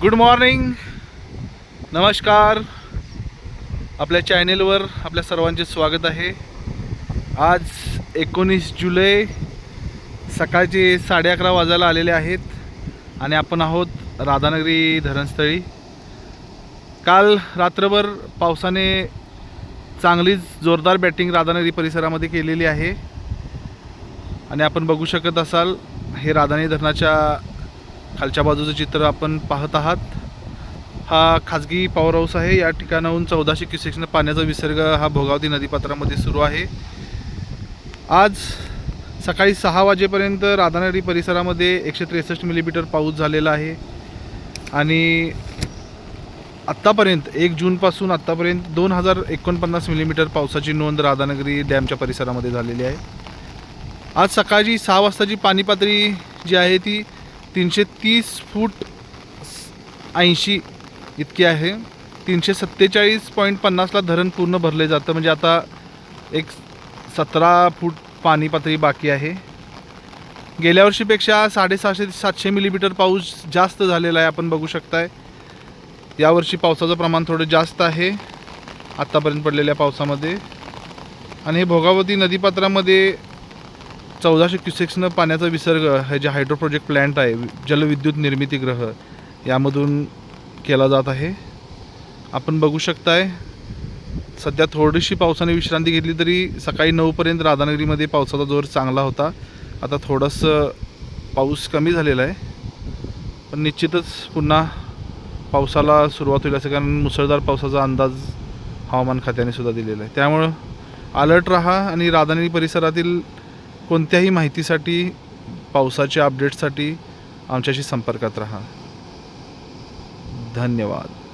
Good morning नमस्कार. आपल्या चॅनेलवर आपल्या सर्वांचे स्वागत आहे. आज एकोणीस जुलै सकाळचे साडे अकरा वाजायला आलेले आहेत आणि आपण आहोत राधानगरी धरणस्थळी. काल रात्रभर पावसाने चांगलीच जोरदार बॅटिंग राधानगरी परिसरामध्ये केलेली आहे. आणि आपण बघू शकत असाल हे राधानगरी धरणाच्या खालच्या बाजूचं चित्र आपण पाहत आहात. हा खाजगी पॉवर हाऊस आहे. या ठिकाणाहून चौदाशे क्युसेक्सनं पाण्याचा विसर्ग हा भोगावती नदीपात्रामध्ये सुरू आहे. आज सकाळी सहा वाजेपर्यंत राधानगरी परिसरामध्ये एकशे त्रेसष्ट मिलीमीटर पाऊस झालेला आहे. आणि आत्तापर्यंत एक जूनपासून आत्तापर्यंत दोन हजार एकोणपन्नास मिलीमीटर पावसाची नोंद राधानगरी डॅमच्या परिसरामध्ये झालेली आहे. आज सकाळची सहा वाजताची पाणी पातळी जी आहे ती तीनशे तीस फूट ऐंशी इतकी आहे. तीनशे सत्तेचाळीस पॉईंट पन्नासला धरण पूर्ण भरले जातं. म्हणजे आता एक सतरा फूट पाणी पातळी बाकी आहे. गेल्या वर्षीपेक्षा साडेसहाशे ते सातशे मिलीमीटर पाऊस जास्त झालेला आहे आपण बघू शकताय. यावर्षी पावसाचं प्रमाण थोडं जास्त आहे. आत्तापर्यंत पडलेल्या पावसामध्ये. आणि हे भोगावती नदीपात्रामध्ये चौदाशे क्युसेक्सनं पाण्याचा विसर्ग हे जे हायड्रो प्रोजेक्ट प्लॅन्ट आहे जलविद्युत निर्मिती ग्रह यामधून केला जात आहे. आपण बघू शकताय सध्या थोडीशी पावसाने विश्रांती घेतली तरी सकाळी नऊपर्यंत राधानगरीमध्ये पावसाचा जोर चांगला होता. आता थोडंसं पाऊस कमी झालेला आहे. पण निश्चितच पुन्हा पावसाला सुरुवात होईल असं कारण मुसळधार पावसाचा अंदाज हवामान खात्याने सुद्धा दिलेला आहे. त्यामुळं अलर्ट रहा आणि राधानगरी परिसरातील कोणत्याही माहितीसाठी पावसाच्या अपडेटसाठी आमच्याशी संपर्कात राहा. धन्यवाद.